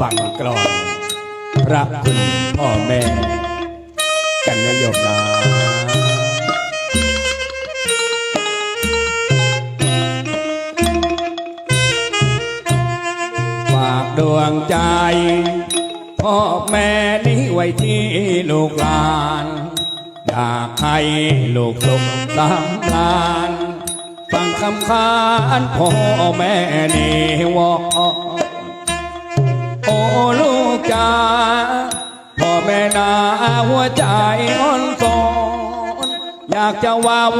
ฟังกลอนพระคุณพ่อแม่ กันนะโยมนะฝากดวงใจ พ่อแม่นี้ไว้ที่ลูกหลาน อยากให้ลูกสุขสำราญฟังคำขานพ่อแม่นี่วอก จาพ่อแม่นาหัวใจอ่อนสอนอยากจะว่าว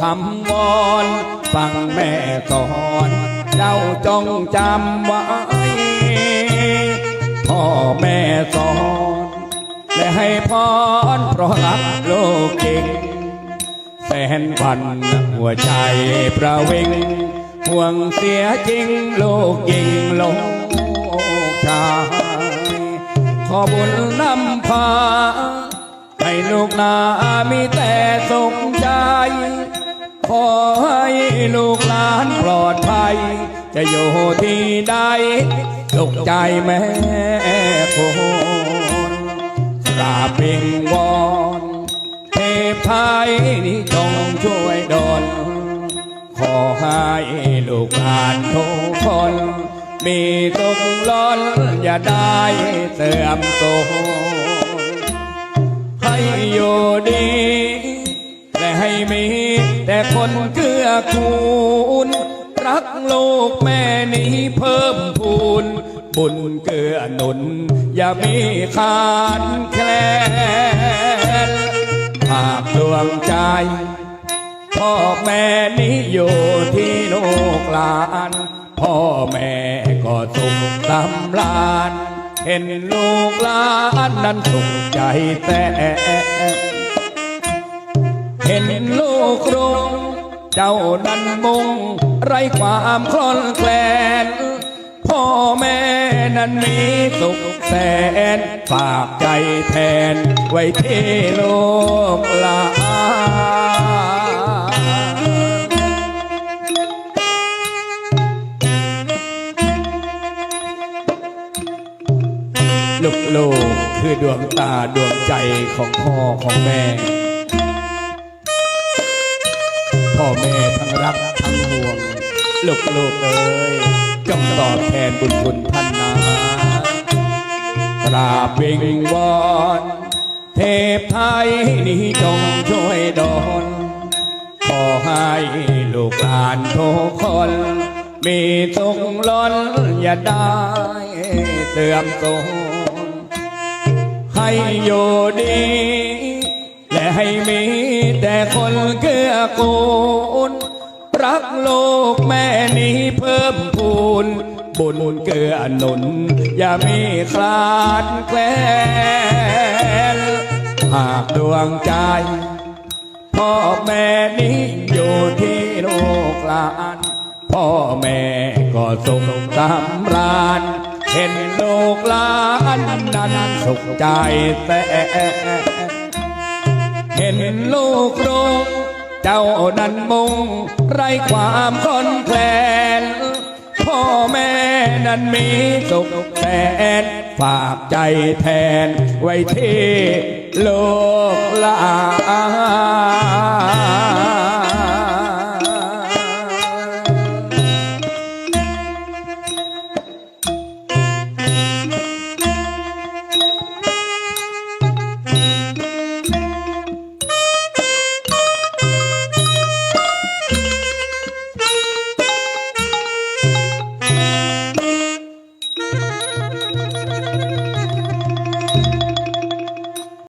คำวอนฟังแม่สอนเจ้าจงจำไว้พ่อแม่สอนและให้พรเพราะรักโลกจริงแสนพันหัวใจประวิงห่วงเสียจริงโลกยิงลง ชาย ขอบุญนำพา ให้ลูกนามีแต่สุขใจ ขอให้ลูกหลานปลอดภัย จะอยู่ที่ใดสุขใจแม่คนกราบเพ่งวอนเทพไทยนี้จงช่วยดลขอให้ลูกหลานทุกคน มีสุขล้นอย่าได้เสื่อมโทรมให้อยู่ดี และให้มี แต่คนเกื้อกูล รักลูกแม่นี้เพิ่มพูน บุญเกื้อหนุน อย่ามีขาดแคลนหากดวงใจพ่อแม่นี้อยู่ที่ลูกหลาน พ่อแม่ก็สุขสำราญเห็นลูกหลานนั้นสุขใจแต่เห็นลูกรุงเจ้านั้นมุงไรความคลอนแคลนพ่อแม่นั้นมีสุขแสน ฝากใจแทนไว้ที่ลูกหลาน ลูกลูกคือดวงตาดวงใจของพ่อของแม่ พ่อแม่ทั้งรักทั้งห่วงลูกลูกเอ้ยจงตอบแทนบุญคุณท่านนะกราบวิงวอนเทพไทยนี้จงช่วยดลขอให้ลูกหลานทุกคน มีสุขล้นอย่าได้เสื่อมโทรม ให้อยู่ดี และให้มีแต่คนเกื้อกูล รักลูกแม่นี้เพิ่มพูน บุญเกื้อหนุน อย่ามีคลาดแคลนหากดวงใจพ่อแม่นี้อยู่ที่โลกลาน พ่อแม่ก็สุขสำราญ เห็นลูกหลานนั้นสุขใจแต่เห็นลูกรุงเจ้านั้นมุงไรความคอนแคลนพ่อแม่นั้นมีสุขแสนฝากใจแทนไว้ที่ลูกหลาน